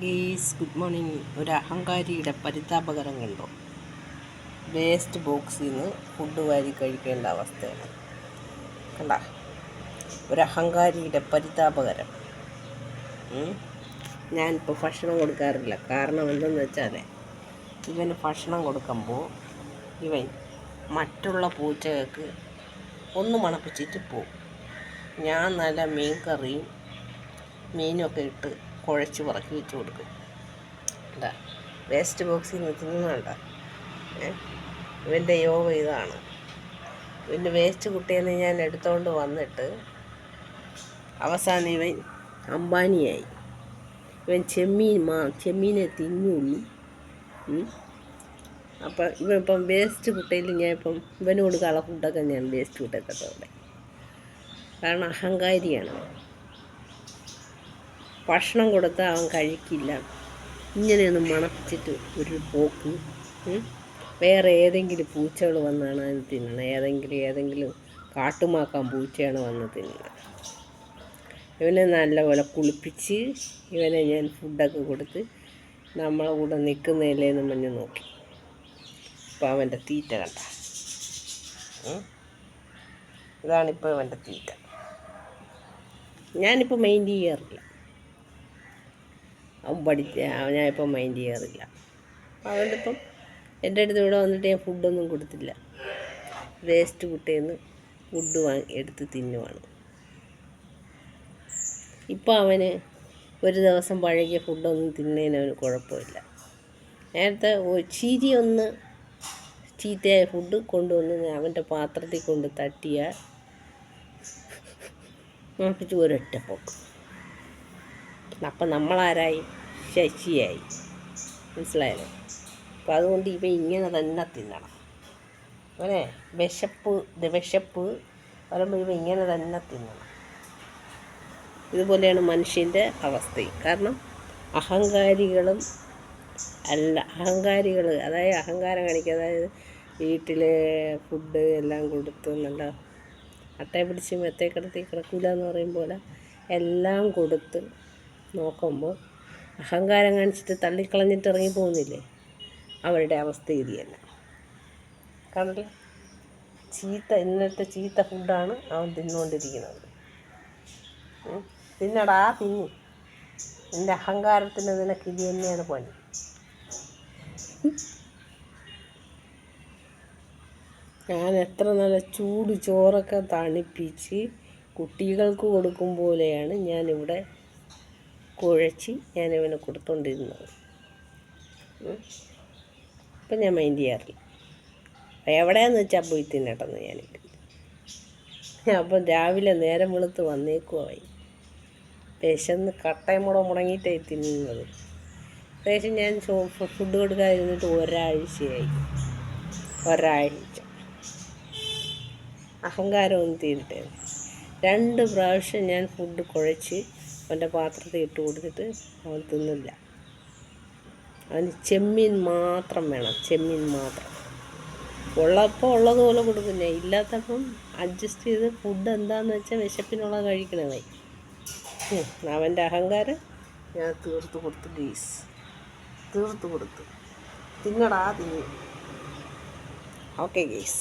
ഗീസ് good morning. ഒരു അഹങ്കാരിയുടെ പരിതാപകരം കണ്ടോ waste ബോക്സിൽ നിന്ന് ഫുഡ് വാരി കഴിക്കേണ്ട അവസ്ഥയാണ്. കണ്ട? ഒരു അഹങ്കാരിയുടെ പരിതാപകരം. ഞാനിപ്പോൾ ഭക്ഷണം കൊടുക്കാറില്ല. കാരണം എന്തെന്ന് വെച്ചാൽ ഇവന് ഭക്ഷണം കൊടുക്കുമ്പോൾ ഇവൻ മറ്റുള്ള പൂച്ചകൾക്ക് ഒന്ന് മണപ്പിച്ചിട്ട് പോകും ഞാൻ നല്ല മീൻ കറിയും മീനൊക്കെ ഇട്ട് കുഴച്ച് പറക്കി വെച്ച് കൊടുക്കും. എന്താ വേസ്റ്റ് ബോക്സിൽ നിന്ന് തിന്നുന്നുണ്ട ഇവന്റെ യോഗ ഇതാണ്. ഇവന്റെ വേസ്റ്റ് കുട്ടിയെന്ന് ഞാൻ എടുത്തുകൊണ്ട് വന്നിട്ട് അവസാനം ഇവൻ അംബാനിയായി. ഇവൻ ചെമ്മീൻ മാ ചെമ്മീനെ തിന്നുള്ളൂ. അപ്പം ഇവൻ ഇപ്പം വേസ്റ്റ് കുട്ടയിൽ ഞാൻ ഇപ്പം ഇവനോട് കൊടുക്കാനുള്ള ഫുഡൊക്കെ ഞാൻ വേസ്റ്റ് കുട്ടക്കത്തോടെ കാരണം അഹങ്കാരിയാണ്. ഭക്ഷണം കൊടുത്താൽ അവൻ കഴിക്കില്ല. ഇങ്ങനെയൊന്ന് മണപ്പിച്ചിട്ട് ഒരു പോക്ക്. വേറെ ഏതെങ്കിലും പൂച്ചകൾ വന്നാണ് അത് തിന്നണം. ഏതെങ്കിലും ഏതെങ്കിലും കാട്ടുമാക്കാൻ പൂച്ചയാണ് വന്ന് തിന്നണം. ഇവനെ നല്ലപോലെ കുളിപ്പിച്ച് ഇവനെ ഞാൻ ഫുഡൊക്കെ കൊടുത്ത് നമ്മളെ കൂടെ നിൽക്കുന്നില്ലേന്ന് മഞ്ഞ് നോക്കി. ഇപ്പം അവന്റെ തീറ്റ കണ്ട. ഇതാണിപ്പോൾ അവന്റെ തീറ്റ. ഞാനിപ്പോൾ മെയിന്റെ ചെയ്യാറില്ല. അവൻ പഠിച്ച ഇപ്പം മൈൻഡ് ചെയ്യാറില്ല. അതുകൊണ്ട് ഇപ്പം എന്റെ അടുത്ത് ഇവിടെ വന്നിട്ട് ഞാൻ ഫുഡൊന്നും കൊടുത്തില്ല. വേസ്റ്റ് കുട്ടിയെന്ന് ഫുഡ് വാങ്ങി എടുത്ത് തിന്നുവാണ്. ഇപ്പം അവന് ഒരു ദിവസം പഴകിയ ഫുഡൊന്നും തിന്നതിന് അവന് കുഴപ്പമില്ല. നേരത്തെ ചിരി ഒന്ന് ചീത്തയായ ഫുഡ് കൊണ്ടുവന്ന് അവന്റെ പാത്രത്തിൽ കൊണ്ട് തട്ടിയാൽ നമുക്ക് ഒരൊറ്റ പോക്ക്. അപ്പം നമ്മളാരായി? ശശിയായി. മനസ്സിലായല്ലോ? അപ്പം അതുകൊണ്ട് ഇവ ഇങ്ങനെ തന്നെ തിന്നണം. അങ്ങനെ വിശപ്പ് വിശപ്പ് വരുമ്പോൾ ഇവ ഇങ്ങനെ തന്നെ തിന്നണം. ഇതുപോലെയാണ് മനുഷ്യന്റെ അവസ്ഥയും കാരണം അഹങ്കാരികളും അല്ല അഹങ്കാരികൾ അതായത് അഹങ്കാരം കാണിക്കുക അതായത് വീട്ടിലെ ഫുഡ് എല്ലാം കൊടുത്ത് നല്ല അട്ടയെ പിടിച്ച് മെത്തേ കിടത്തി കിടക്കില്ല എന്ന് പറയും പോലെ എല്ലാം കൊടുത്ത് നോക്കുമ്പോൾ അഹങ്കാരം കാണിച്ചിട്ട് തള്ളിക്കളഞ്ഞിട്ട് ഇറങ്ങി പോകുന്നില്ലേ? അവരുടെ അവസ്ഥ ഇതിയല്ല കണ്ടില്ലേ? ചീത്ത ഇന്നത്തെ ചീത്ത ഫുഡാണ് അവൻ തിന്നുകൊണ്ടിരിക്കുന്നത്. തിന്നടാ തിന്നു നിന്റെ അഹങ്കാരത്തിന് നിനക്ക് ഇത് തന്നെയാണ് പണി. ഞാൻ എത്ര നല്ല ചൂട് ചോറൊക്കെ തണുപ്പിച്ച് കുട്ടികൾക്ക് കൊടുക്കും പോലെയാണ് ഞാനിവിടെ കുഴച്ച് ഞാനിവന് കൊടുത്തോണ്ടിരുന്നത്. അപ്പം ഞാൻ മൈൻഡ് ചെയ്യാറില്ല. എവിടെയാന്ന് വെച്ചാൽ പോയി തിന്നട്ടെന്ന് ഞാനിട്ട്. അപ്പം രാവിലെ നേരം വെളുത്ത് വന്നേക്കുമായി പേശന്ന് കട്ടയും മുട മുടങ്ങിയിട്ടായി തിന്നുന്നത്. ഏകദേശം ഞാൻ ഫുഡ് കൊടുക്കാതിരുന്നിട്ട് ഒരാഴ്ചയായി. ഒരാഴ്ച. അഹങ്കാരം ഒന്ന് തീരട്ടെ. രണ്ട് പ്രാവശ്യം ഞാൻ ഫുഡ് കുഴച്ച് അവന്റെ പാത്രത്തിൽ ഇട്ട് കൊടുത്തിട്ട് അവൻ തിന്നില്ല. അവന് ചെമ്മീൻ മാത്രം വേണം ചെമ്മീൻ മാത്രം. ഉള്ളപ്പോൾ ഉള്ളതുപോലെ കൊടുക്കുന്നേ. ഇല്ലാത്തപ്പം അഡ്ജസ്റ്റ് ചെയ്ത് ഫുഡ് എന്താണെന്ന് വെച്ചാൽ വിശപ്പിനുള്ളത് കഴിക്കണമായി അവന്റെ അഹങ്കാരം ഞാൻ തീർത്ത് കൊടുത്തു ഗീസ് തീർത്ത് കൊടുത്തു. തിങ്ങടാ തിന്നു. ഓക്കെ ഗീസ്